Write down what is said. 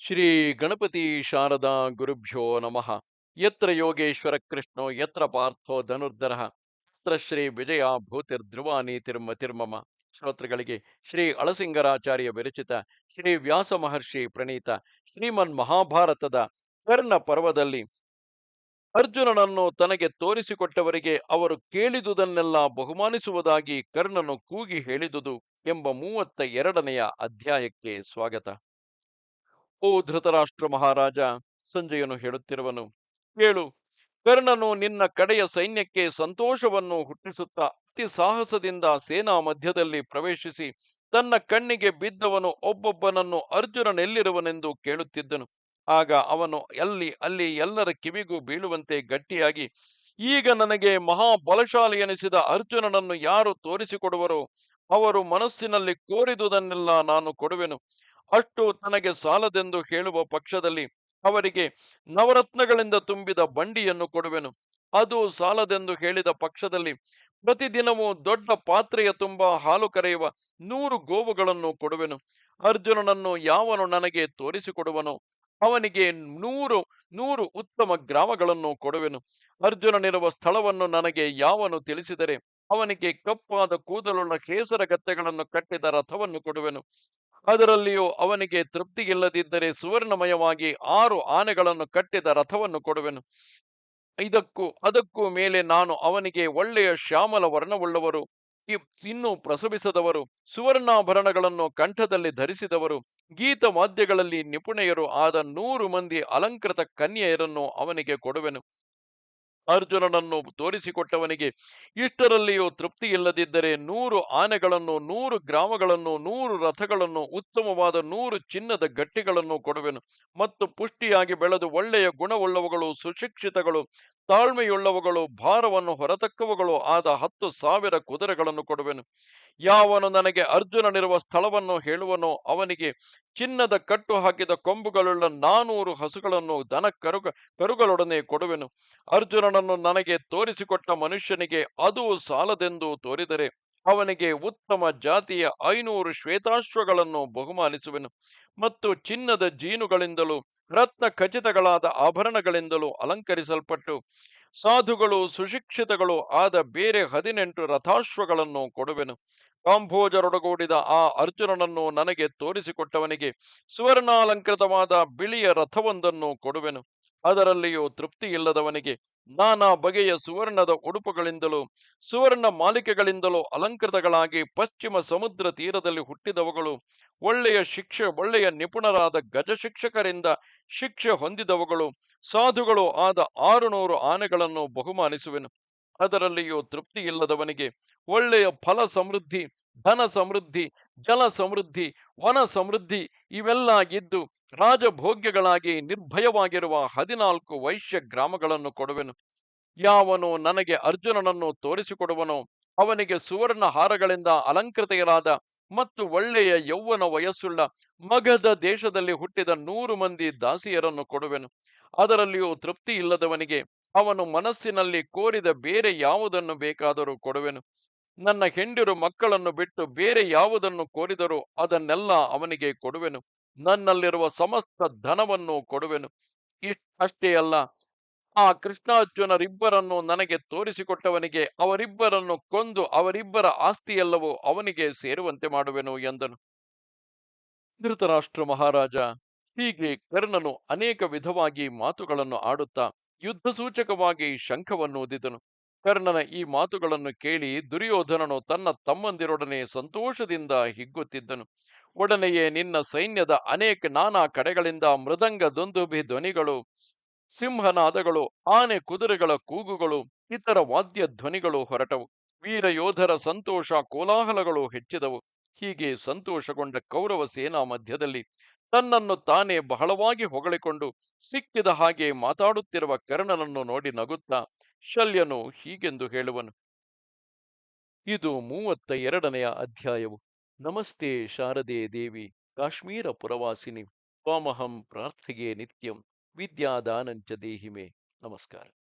ಶ್ರೀ ಗಣಪತಿ ಶಾರದಾ ಗುರುಭ್ಯೋ ನಮಃ. ಯತ್ರ ಯೋಗೇಶ್ವರ ಕೃಷ್ಣೋ, ಯತ್ರ ಪಾರ್ಥೋ ಧನುರ್ಧರ. ಯತ್ರ ಶ್ರೀ ವಿಜಯ ಭೂತಿರ್ಧ್ರುವ ನೀತಿರ್ಮತಿರ್ಮಮ ಶ್ರೋತೃಗಳಿಗೆ ಶ್ರೀ ಅಳಸಿಂಗರಾಚಾರ್ಯ ವಿರಚಿತ ಶ್ರೀ ವ್ಯಾಸ ಮಹರ್ಷಿ ಪ್ರಣೀತ ಶ್ರೀಮನ್ ಮಹಾಭಾರತದ ಕರ್ಣ ಪರ್ವದಲ್ಲಿ ಅರ್ಜುನನನ್ನು ತನಗೆ ತೋರಿಸಿಕೊಟ್ಟವರಿಗೆ ಅವರು ಕೇಳಿದುದನ್ನೆಲ್ಲ ಬಹುಮಾನಿಸುವುದಾಗಿ ಕರ್ಣನು ಕೂಗಿ ಹೇಳಿದುದು ಎಂಬ ಮೂವತ್ತ ಎರಡನೆಯ ಅಧ್ಯಾಯಕ್ಕೆ ಸ್ವಾಗತ. ಓ ಧೃತರಾಷ್ಟ್ರ ಮಹಾರಾಜ ಸಂಜಯನು ಹೇಳುತ್ತಿರುವನು, ಕೇಳು, ಕರ್ಣನು ನಿನ್ನ ಕಡೆಯ ಸೈನ್ಯಕ್ಕೆ ಸಂತೋಷವನ್ನು ಹುಟ್ಟಿಸುತ್ತಾ ಅತಿ ಸಾಹಸದಿಂದ ಸೇನಾ ಮಧ್ಯದಲ್ಲಿ ಪ್ರವೇಶಿಸಿ ತನ್ನ ಕಣ್ಣಿಗೆ ಬಿದ್ದವನು ಒಬ್ಬೊಬ್ಬನನ್ನು ಅರ್ಜುನನೆಲ್ಲಿರುವನೆಂದು ಕೇಳುತ್ತಿದ್ದನು. ಆಗ ಅವನು, ಅಲ್ಲಿ ಅಲ್ಲಿ ಎಲ್ಲರ ಕಿವಿಗೂ ಬೀಳುವಂತೆ ಗಟ್ಟಿಯಾಗಿ, ಈಗ ನನಗೆ ಮಹಾಬಲಶಾಲಿ ಎನಿಸಿದ ಅರ್ಜುನನನ್ನು ಯಾರು ತೋರಿಸಿಕೊಡುವರೋ, ಅವರು ಮನಸ್ಸಿನಲ್ಲಿ ಕೋರಿದುದನ್ನೆಲ್ಲ ನಾನು ಕೊಡುವೆನು. ಅಷ್ಟು ತನಗೆ ಸಾಲದೆಂದು ಹೇಳುವ ಪಕ್ಷದಲ್ಲಿ ಅವರಿಗೆ ನವರತ್ನಗಳಿಂದ ತುಂಬಿದ ಬಂಡಿಯನ್ನು ಕೊಡುವೆನು. ಅದು ಸಾಲದೆಂದು ಹೇಳಿದ ಪಕ್ಷದಲ್ಲಿ ಪ್ರತಿದಿನವೂ ದೊಡ್ಡ ಪಾತ್ರೆಯ ತುಂಬ ಹಾಲು ಕರೆಯುವ ನೂರು ಗೋವುಗಳನ್ನು ಕೊಡುವೆನು. ಅರ್ಜುನನನ್ನು ಯಾವನು ನನಗೆ ತೋರಿಸಿಕೊಡುವನು ಅವನಿಗೆ ನೂರು ನೂರು ಉತ್ತಮ ಗ್ರಾಮಗಳನ್ನು ಕೊಡುವೆನು. ಅರ್ಜುನನಿರುವ ಸ್ಥಳವನ್ನು ನನಗೆ ಯಾವನು ತಿಳಿಸಿದರೆ ಅವನಿಗೆ ಕಪ್ಪಾದ ಕೂದಲುಳ್ಳ ಕೇಸರ ಗತ್ತೆಗಳನ್ನು ಕಟ್ಟಿದ ರಥವನ್ನು ಕೊಡುವೆನು. ಅದರಲ್ಲಿಯೂ ಅವನಿಗೆ ತೃಪ್ತಿ ಇಲ್ಲದಿದ್ದರೆ ಸುವರ್ಣಮಯವಾಗಿ ಆರು ಆನೆಗಳನ್ನು ಕಟ್ಟಿದ ರಥವನ್ನು ಕೊಡುವೆನು. ಇದಕ್ಕೂ ಅದಕ್ಕೂ ಮೇಲೆ ನಾನು ಅವನಿಗೆ ಒಳ್ಳೆಯ ಶ್ಯಾಮಲ ವರ್ಣವುಳ್ಳವರು ಇನ್ನೂ ಪ್ರಸವಿಸದವರು, ಸುವರ್ಣಾಭರಣಗಳನ್ನು ಕಂಠದಲ್ಲಿ ಧರಿಸಿದವರು, ಗೀತ ವಾದ್ಯಗಳಲ್ಲಿ ನಿಪುಣೆಯರು ಆದ ನೂರು ಮಂದಿ ಅಲಂಕೃತ ಕನ್ಯೆಯರನ್ನು ಅವನಿಗೆ ಕೊಡುವೆನು. ಅರ್ಜುನನನ್ನು ತೋರಿಸಿಕೊಟ್ಟವನಿಗೆ ಇಷ್ಟರಲ್ಲಿಯೂ ತೃಪ್ತಿ ಇಲ್ಲದಿದ್ದರೆ ನೂರು ಆನೆಗಳನ್ನು, ನೂರು ಗ್ರಾಮಗಳನ್ನು, ನೂರು ರಥಗಳನ್ನು, ಉತ್ತಮವಾದ ನೂರು ಚಿನ್ನದ ಗಟ್ಟಿಗಳನ್ನು ಕೊಡುವೆನು. ಮತ್ತು ಪುಷ್ಟಿಯಾಗಿ ಬೆಳೆದು ಒಳ್ಳೆಯ ಗುಣವುಳ್ಳವುಗಳು, ಸುಶಿಕ್ಷಿತಗಳು ತಾಳ್ಮೆಯುಳ್ಳವುಗಳು, ಭಾರವನ್ನು ಹೊರತಕ್ಕವುಗಳು ಆದ ಹತ್ತು ಸಾವಿರ ಕುದುರೆಗಳನ್ನು ಕೊಡುವೆನು. ಯಾವನು ನನಗೆ ಅರ್ಜುನನಿರುವ ಸ್ಥಳವನ್ನು ಹೇಳುವನೋ ಅವನಿಗೆ ಚಿನ್ನದ ಕಟ್ಟು ಹಾಕಿದ ಕೊಂಬುಗಳುಳ್ಳ ನಾನೂರು ಹಸುಗಳನ್ನು ದನ ಕರುಗ, ಕರುಗಳೊಡನೆ ಕೊಡುವೆನು. ಅರ್ಜುನನನ್ನು ನನಗೆ ತೋರಿಸಿಕೊಟ್ಟ ಮನುಷ್ಯನಿಗೆ ಅದು ಸಾಲದೆಂದು ತೋರಿದರೆ ಅವನಿಗೆ ಉತ್ತಮ ಜಾತಿಯ ಐನೂರು ಶ್ವೇತಾಶ್ವಗಳನ್ನು ಬಹುಮಾನಿಸುವೆನು. ಮತ್ತು ಚಿನ್ನದ ಜೀನುಗಳಿಂದಲೂ, ರತ್ನ ಖಚಿತಗಳಾದ ಆಭರಣಗಳಿಂದಲೂ ಅಲಂಕರಿಸಲ್ಪಟ್ಟು, ಸಾಧುಗಳು ಸುಶಿಕ್ಷಿತಗಳು ಆದ ಬೇರೆ ಹದಿನೆಂಟು ರಥಾಶ್ವಗಳನ್ನು ಕೊಡುವೆನು. ಕಾಂಭೋಜರೊಡಗೂಡಿದ ಆ ಅರ್ಜುನನನ್ನು ನನಗೆ ತೋರಿಸಿಕೊಟ್ಟವನಿಗೆ ಸುವರ್ಣಾಲಂಕೃತವಾದ ಬಿಳಿಯ ರಥವೊಂದನ್ನು ಕೊಡುವೆನು. ಅದರಲ್ಲಿಯೂ ತೃಪ್ತಿ ಇಲ್ಲದವನಿಗೆ ನಾನಾ ಬಗೆಯ ಸುವರ್ಣದ ಉಡುಪುಗಳಿಂದಲೂ, ಸುವರ್ಣ ಮಾಲಿಕೆಗಳಿಂದಲೂ ಅಲಂಕೃತಗಳಾಗಿ ಪಶ್ಚಿಮ ಸಮುದ್ರ ತೀರದಲ್ಲಿ ಹುಟ್ಟಿದವುಗಳು, ಒಳ್ಳೆಯ ಶಿಕ್ಷೆ, ಒಳ್ಳೆಯ ನಿಪುಣರಾದ ಗಜ ಶಿಕ್ಷಕರಿಂದ ಶಿಕ್ಷೆ ಹೊಂದಿದವುಗಳು, ಸಾಧುಗಳು ಆದ ಆರುನೂರು ಆನೆಗಳನ್ನು ಬಹುಮಾನಿಸುವೆನು. ಅದರಲ್ಲಿಯೂ ತೃಪ್ತಿ ಇಲ್ಲದವನಿಗೆ ಒಳ್ಳೆಯ ಫಲ ಸಮೃದ್ಧಿ, ಧನ ಸಮೃದ್ಧಿ, ಜಲ ಸಮೃದ್ಧಿ, ವನ ಸಮೃದ್ಧಿ ಇವೆಲ್ಲ ಇದ್ದು ರಾಜಭೋಗ್ಯಗಳಾಗಿ ನಿರ್ಭಯವಾಗಿರುವ ಹದಿನಾಲ್ಕು ವೈಶ್ಯ ಗ್ರಾಮಗಳನ್ನು ಕೊಡುವೆನು. ಯಾವನು ನನಗೆ ಅರ್ಜುನನನ್ನು ತೋರಿಸಿಕೊಡುವನೋ ಅವನಿಗೆ ಸುವರ್ಣ ಹಾರಗಳಿಂದ ಅಲಂಕೃತೆಯರಾದ ಮತ್ತು ಒಳ್ಳೆಯ ಯೌವನ ವಯಸ್ಸುಳ್ಳ ಮಗಧ ದೇಶದಲ್ಲಿ ಹುಟ್ಟಿದ ನೂರು ಮಂದಿ ದಾಸಿಯರನ್ನು ಕೊಡುವೆನು. ಅದರಲ್ಲಿಯೂ ತೃಪ್ತಿ ಇಲ್ಲದವನಿಗೆ ಅವನು ಮನಸ್ಸಿನಲ್ಲಿ ಕೋರಿದ ಬೇರೆ ಯಾವುದನ್ನು ಬೇಕಾದರೂ ಕೊಡುವೆನು. ನನ್ನ ಹೆಂಡಿರು ಮಕ್ಕಳನ್ನು ಬಿಟ್ಟು ಬೇರೆ ಯಾವುದನ್ನು ಕೋರಿದರೂ ಅದನ್ನೆಲ್ಲ ಅವನಿಗೆ ಕೊಡುವೆನು. ನನ್ನಲ್ಲಿರುವ ಸಮಸ್ತ ಧನವನ್ನು ಕೊಡುವೆನು. ಇಷ್ಟ ಅಷ್ಟೇ ಅಲ್ಲ, ಆ ಕೃಷ್ಣಾರ್ಜುನರಿಬ್ಬರನ್ನು ನನಗೆ ತೋರಿಸಿಕೊಟ್ಟವನಿಗೆ ಅವರಿಬ್ಬರನ್ನು ಕೊಂದು ಅವರಿಬ್ಬರ ಆಸ್ತಿಯೆಲ್ಲವೂ ಅವನಿಗೆ ಸೇರುವಂತೆ ಮಾಡುವೆನು ಎಂದನು. ಧೃತರಾಷ್ಟ್ರ ಮಹಾರಾಜ, ಹೀಗೆ ಕರ್ಣನು ಅನೇಕ ವಿಧವಾಗಿ ಮಾತುಗಳನ್ನು ಆಡುತ್ತಾ ಯುದ್ಧ ಸೂಚಕವಾಗಿ ಶಂಖವನ್ನು ಊದಿದನು ಕರ್ಣನ ಈ ಮಾತುಗಳನ್ನು ಕೇಳಿ ದುರ್ಯೋಧನನು ತನ್ನ ತಮ್ಮಂದಿರೊಡನೆ ಸಂತೋಷದಿಂದ ಹಿಗ್ಗುತ್ತಿದ್ದನು. ಒಡನೆಯೇ ನಿನ್ನ ಸೈನ್ಯದ ಅನೇಕ ನಾನಾ ಕಡೆಗಳಿಂದ ಮೃದಂಗ ದುಂದುಭಿ ಧ್ವನಿಗಳು, ಸಿಂಹನಾದಗಳು, ಆನೆ ಕುದುರೆಗಳ ಕೂಗುಗಳು, ಇತರ ವಾದ್ಯ ಧ್ವನಿಗಳು ಹೊರಟವು. ವೀರ ಯೋಧರ ಸಂತೋಷ ಕೋಲಾಹಲಗಳು ಹೆಚ್ಚಿದವು. ಹೀಗೆ ಸಂತೋಷಗೊಂಡ ಕೌರವ ಸೇನಾ ಮಧ್ಯದಲ್ಲಿ ತನ್ನನ್ನು ತಾನೇ ಬಹಳವಾಗಿ ಹೊಗಳಿಕೊಂಡು ಸಿಕ್ಕಿದ ಹಾಗೆ ಮಾತಾಡುತ್ತಿರುವ ಕರ್ಣನನ್ನು ನೋಡಿ ನಗುತ್ತಾ, ಶಲ್ಯನು ಹೀಗೆಂದು ಹೇಳುವನು. ಇದು ಮೂವತ್ತ ಎರಡನೆಯ ಅಧ್ಯಾಯವು. ನಮಸ್ತೆ ಶಾರದೆ ದೇವಿ, ಕಾಶ್ಮೀರ ಪುರವಾಸಿನಿ, ತ್ವಾಮಹಂ ಪ್ರಾರ್ಥಿಗೆ ನಿತ್ಯಂ, ವಿದ್ಯಾದಾನಂಚ ದೇಹಿಮೆ. ನಮಸ್ಕಾರ.